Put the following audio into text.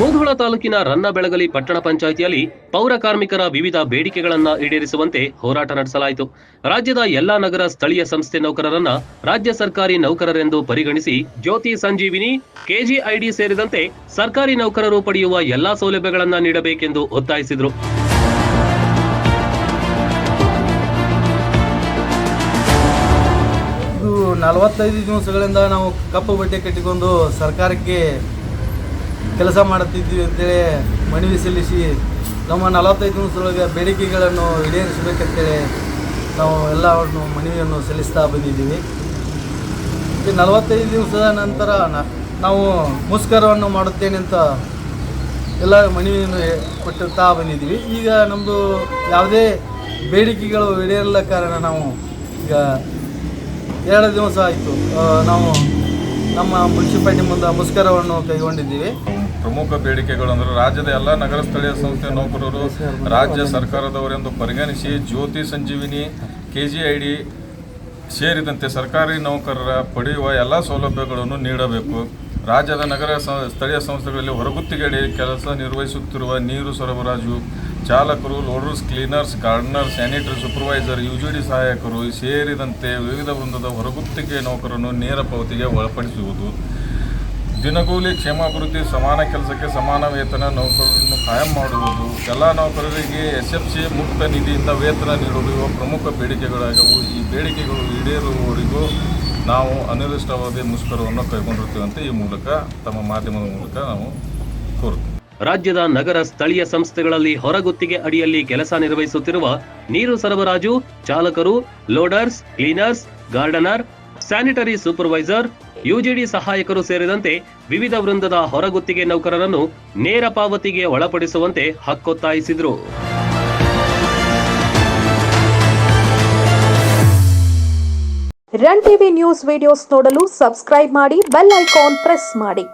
ಮುಧೋಳ ತಾಲೂಕಿನ ರನ್ನಬೆಳಗಲಿ ಪಟ್ಟಣ ಪಂಚಾಯಿತಿಯಲ್ಲಿ ಪೌರ ಕಾರ್ಮಿಕರ ವಿವಿಧ ಬೇಡಿಕೆಗಳನ್ನ ಈಡೇರಿಸುವಂತೆ ಹೋರಾಟ ನಡೆಸಲಾಯಿತು. ರಾಜ್ಯದ ಎಲ್ಲಾ ನಗರ ಸ್ಥಳೀಯ ಸಂಸ್ಥೆ ನೌಕರರನ್ನ ರಾಜ್ಯ ಸರ್ಕಾರಿ ನೌಕರರೆಂದು ಪರಿಗಣಿಸಿ ಜ್ಯೋತಿ ಸಂಜೀವಿನಿ, ಕೆಜಿಐಡಿ ಸೇರಿದಂತೆ ಸರ್ಕಾರಿ ನೌಕರರು ಪಡೆಯುವ ಎಲ್ಲಾ ಸೌಲಭ್ಯಗಳನ್ನ ನೀಡಬೇಕೆಂದು ಒತ್ತಾಯಿಸಿದರು. ನಲವತ್ತೈದು ದಿವಸಗಳಿಂದ ನಾವು ಕಪ್ಪು ಬಟ್ಟೆ ಕಟ್ಟಿಕೊಂಡು ಸರ್ಕಾರಕ್ಕೆ ಕೆಲಸ ಮಾಡುತ್ತಿದ್ದೀವಿ ಅಂತೇಳಿ ಮನವಿ ಸಲ್ಲಿಸಿ ನಮ್ಮ ನಲವತ್ತೈದು ದಿವಸದೊಳಗೆ ಬೇಡಿಕೆಗಳನ್ನು ಈಡೇರಿಸಬೇಕಂತೇಳಿ ನಾವು ಎಲ್ಲವನ್ನು ಮನವಿಯನ್ನು ಸಲ್ಲಿಸ್ತಾ ಬಂದಿದ್ದೀವಿ. ಈ ನಲವತ್ತೈದು ದಿವಸದ ನಂತರ ನಾವು ಮುಷ್ಕರವನ್ನು ಮಾಡುತ್ತೇನೆ ಅಂತ ಎಲ್ಲ ಮನವಿಯನ್ನು ಕೊಟ್ಟಿರ್ತಾ ಬಂದಿದ್ದೀವಿ. ಈಗ ನಮ್ಮದು ಯಾವುದೇ ಬೇಡಿಕೆಗಳು ಈಡೇರಲ್ಲ ಕಾರಣ ನಾವು ಈಗ ಎರಡು ದಿವಸ ಆಯಿತು. ನಾವು ನಮ್ಮ ಮುನ್ಸಿಪಾಲ್ಟಿ ಮುಂದೆ ಮುಷ್ಕರವನ್ನು ಕೈಗೊಂಡಿದ್ದೀವಿ. ಪ್ರಮುಖ ಬೇಡಿಕೆಗಳು ಅಂದರೆ ರಾಜ್ಯದ ಎಲ್ಲ ನಗರ ಸ್ಥಳೀಯ ಸಂಸ್ಥೆ ನೌಕರರು, ರಾಜ್ಯ ಸರ್ಕಾರದವರೆಂದು ಪರಿಗಣಿಸಿ ಜ್ಯೋತಿ ಸಂಜೀವಿನಿ, ಕೆಜಿಐಡಿ ಸೇರಿದಂತೆ ಸರ್ಕಾರಿ ನೌಕರರ ಪಡೆಯುವ ಎಲ್ಲ ಸೌಲಭ್ಯಗಳನ್ನು ನೀಡಬೇಕು. ರಾಜ್ಯದ ನಗರ ಸ್ಥಳೀಯ ಸಂಸ್ಥೆಗಳಲ್ಲಿ ಹೊರಗುತ್ತಿಗೆಡಿ ಕೆಲಸ ನಿರ್ವಹಿಸುತ್ತಿರುವ ನೀರು ಸರಬರಾಜು ಚಾಲಕರು, loaders, cleaners gardener sanitary supervisor, UGD ಸಹಾಯಕರು ಸೇರಿದಂತೆ ವಿವಿಧ ವೃಂದದ ಹೊರಗುತ್ತಿಗೆ ನೌಕರನ್ನು ನೇರ ಪಾವತಿಗೆ ಒಳಪಡಿಸುವುದು, ದಿನಗೂಲಿ ಕ್ಷೇಮಾಭಿವೃದ್ಧಿ, ಸಮಾನ ಕೆಲಸಕ್ಕೆ ಸಮಾನ ವೇತನ, ನೌಕರರನ್ನು ಕಾಯಂ ಮಾಡುವುದು, ಎಲ್ಲ ನೌಕರರಿಗೆ ಎಸ್ ಎಫ್ ಸಿ ಮುಕ್ತ ನಿಧಿಯಿಂದ ವೇತನ ನೀಡುವುದು ಇವು ಪ್ರಮುಖ ಬೇಡಿಕೆಗಳಾಗವು. ಈ ಬೇಡಿಕೆಗಳು ಈಡೇರುವವರಿಗೂ ನಾವು ಅನಿರ್ದಿಷ್ಟಾವಧಿ ಮುಷ್ಕರವನ್ನು ಅಂತ ಈ ಮೂಲಕ, ತಮ್ಮ ಮಾಧ್ಯಮದ ಮೂಲಕ ನಾವು ಕೋರುತ್ತೇವೆ. ರಾಜ್ಯದ ನಗರ ಸ್ಥಳೀಯ ಸಂಸ್ಥೆಗಳಲ್ಲಿ ಹೊರಗುತ್ತಿಗೆ ಅಡಿಯಲ್ಲಿ ಕೆಲಸ ನಿರ್ವಹಿಸುತ್ತಿರುವ ನೀರು ಸರಬರಾಜು, ಚಾಲಕರು, loaders, cleaners, gardener, sanitary supervisor, UGD ಸಹಾಯಕರು ಸೇರಿದಂತೆ ವಿವಿಧ ವೃಂದದ ಹೊರಗುತ್ತಿಗೆ ನೌಕರರನ್ನು ನೇರ ಪಾವತಿಗೆ ಒಳಪಡಿಸುವಂತೆ ಹಕ್ಕೊತ್ತಾಯಿಸಿದರು. ರನ್ ಟಿವಿ ನ್ಯೂಸ್ ವಿಡಿಯೋಸ್ ನೋಡಲು ಸಬ್ಸ್ಕ್ರೈಬ್ ಮಾಡಿ, ಬೆಲ್ ಐಕಾನ್ ಪ್ರೆಸ್ ಮಾಡಿ.